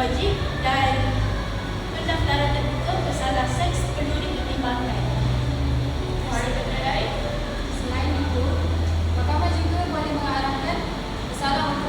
wajib dan pendaftaran terbuka bersalah seks perlu dipertimbangkan. Selain itu, mahkamah juga boleh mengarahkan bersalah.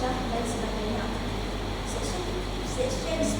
Jack Leslie Sessions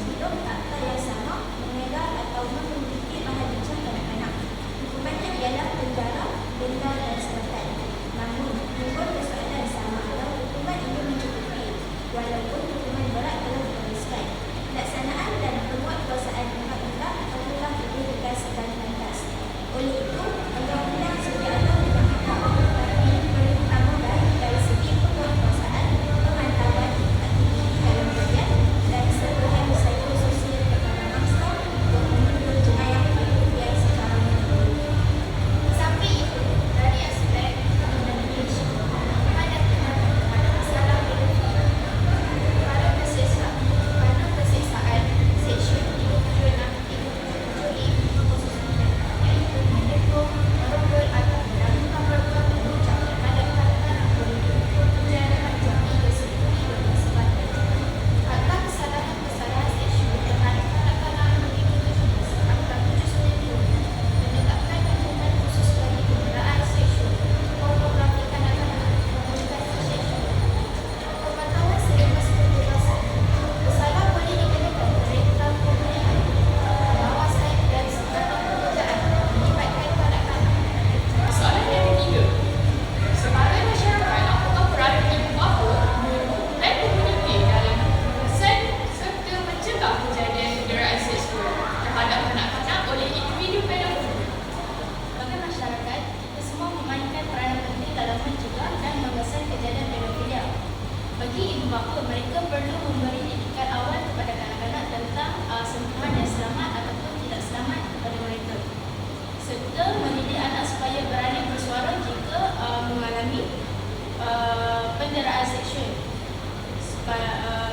bahawa mereka perlu memberi didikan awal kepada kanak-kanak tentang uh, sentuhan yang selamat ataupun tidak selamat kepada mereka serta mendidik anak supaya berani bersuara jika uh, mengalami uh, penderaan seksual supaya, uh,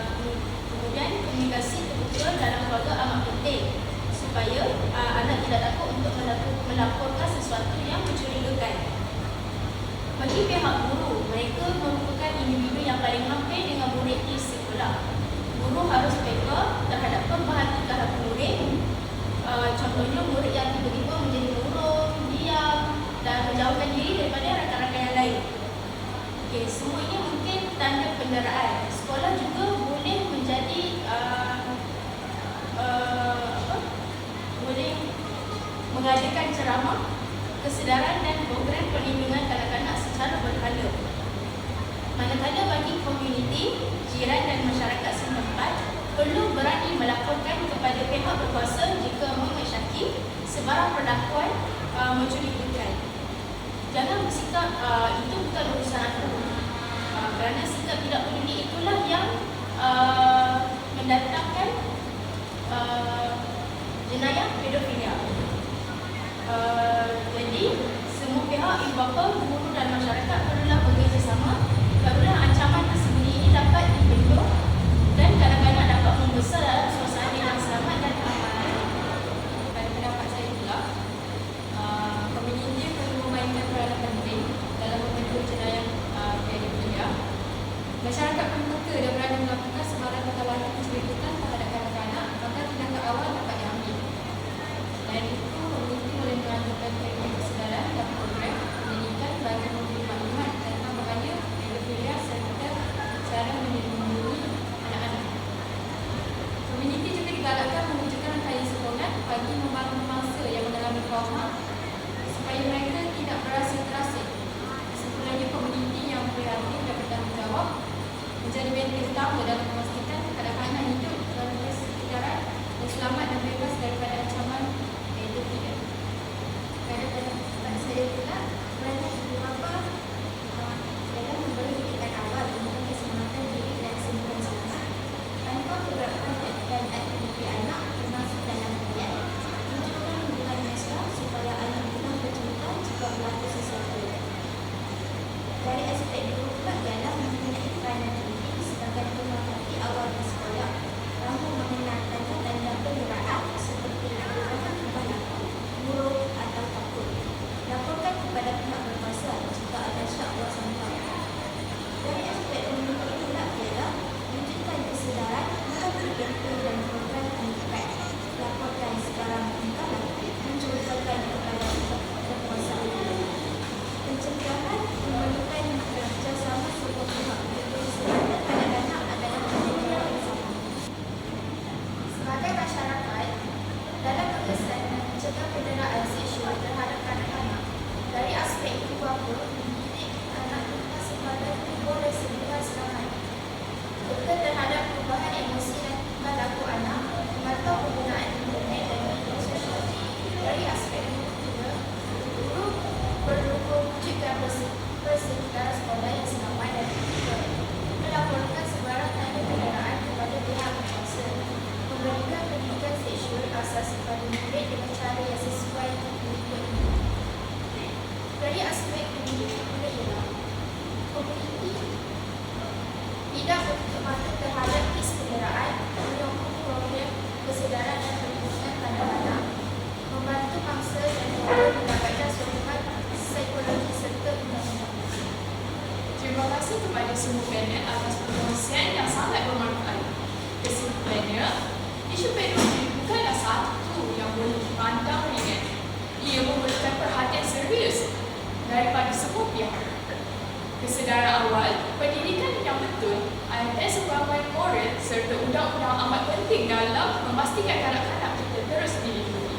kemudian komunikasi terbuka dalam keluarga amat penting supaya uh, anak tidak takut untuk melaporkan sesuatu yang mencurigakan. Bagi pihak guru, mereka merupakan individu yang paling hampir dengan murid di sekolah. sebarang perlakuan uh, mencurigakan. Jangan bersikap uh, itu bukan urusan aku. Uh, kerana sikap tidak peduli itulah yang uh, mendatangkan uh, jenayah pedofilia. Uh, jadi semua pihak ibu bapa, guru dan masyarakat perlulah bekerjasama barulah ancaman tersembunyi ini dapat dibendung dan kadang-kadang dapat membesar dalam suasana utama dalam memastikan kanak-kanak hidup dalam kesedaran dan selamat dan bebas daripada ancaman pedofilia. Pada pendapat saya pula, dan aktiviti anak mendidik anak kita sebagai tubuh dan sebuah selamat. Peka terhadap perubahan emosi dan tingkah laku anak, memantau penggunaan internet dan media sosial. Dari aspek guru juga, guru perlu mewujudkan perse- persekitaran sekolah yang selamat dan terbuka. Melaporkan sebarang tanda penderaan kepada pihak berkuasa memberikan pendidikan seksual asas kepada murid dengan cara yang sesuai ini. Dari aspek pula ialah komuniti tidak bertutup mata terhadap kes kenderaan menyokong program kesedaran dan perlindungan kanak-kanak membantu mangsa dan negara mendapatkan sokongan psikologi serta undang-undang. Terima kasih kepada semua panel atas perkongsian yang sangat bermanfaat. Kesimpulannya, isu pedofili bukanlah satu yang boleh dipandang ringan. Ia memerlukan perhatian serius daripada semua pihak. Kesedaran awal, pendidikan yang betul, AFS sebagai moral serta undang-undang amat penting dalam memastikan kanak-kanak kita terus dilindungi.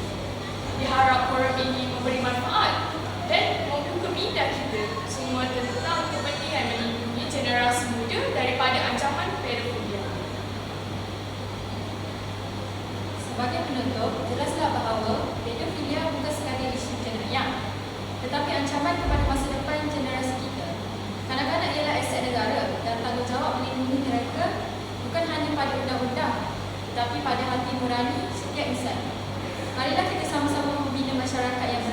Diharap forum ini memberi manfaat dan membuka minda kita semua tentang kepentingan melindungi generasi muda daripada ancaman pedofilia. Sebagai penutup, jelaslah bahawa pedofilia bukan sekadar isu jenayah, tetapi ancaman kepada masa depan generasi kita. Kanak-kanak ialah aset negara dan tanggungjawab melindungi mereka bukan hanya pada undang-undang, tetapi pada hati nurani setiap insan. Marilah kita sama-sama membina masyarakat yang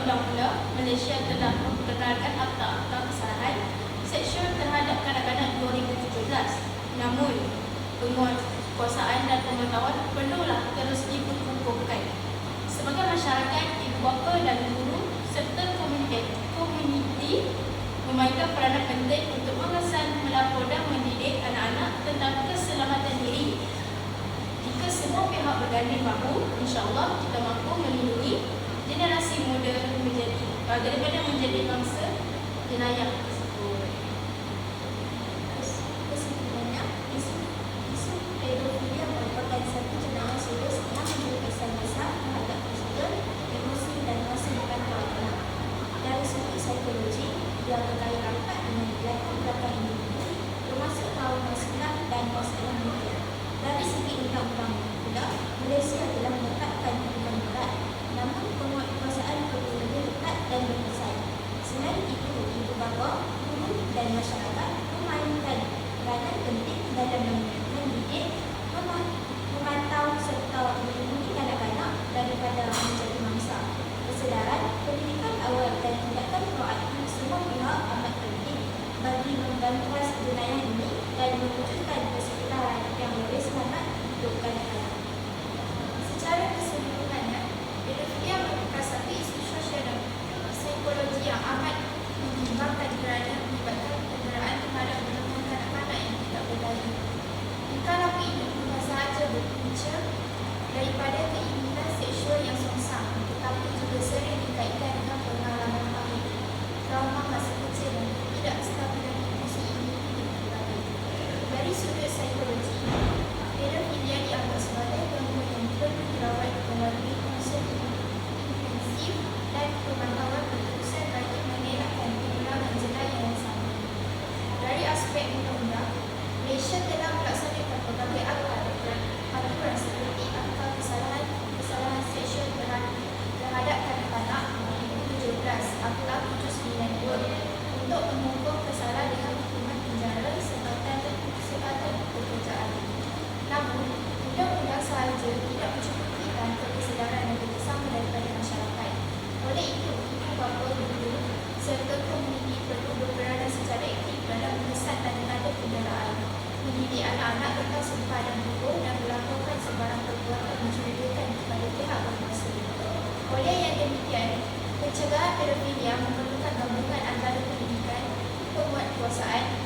undang-undang Malaysia telah memperkenalkan akta-akta kesalahan seksual terhadap kanak-kanak 2017. Namun, penguasaan dan pengetahuan perlulah terus dikukuhkan. Sebagai masyarakat, ibu bapa dan guru serta komuniti, memainkan peranan penting untuk mengesan, melapor dan mendidik anak-anak tentang keselamatan diri. Jika semua pihak berganding bahu, insyaAllah kita mampu melindungi generasi muda menjadi uh, daripada menjadi bangsa jenayah pelajar tidak mencukupi bantuan kesedaran dan kerjasama daripada masyarakat. Oleh itu, ibu bapa guru serta komuniti perlu berperanan secara aktif dalam mengesan tanda-tanda kendaraan, mendidik anak-anak tentang sumpah dan hukum dan melaporkan sebarang perbuatan mencurigakan kepada pihak berkuasa. Oleh yang demikian, pencegahan pedofilia memerlukan gabungan antara pendidikan, penguatkuasaan, kuasaan,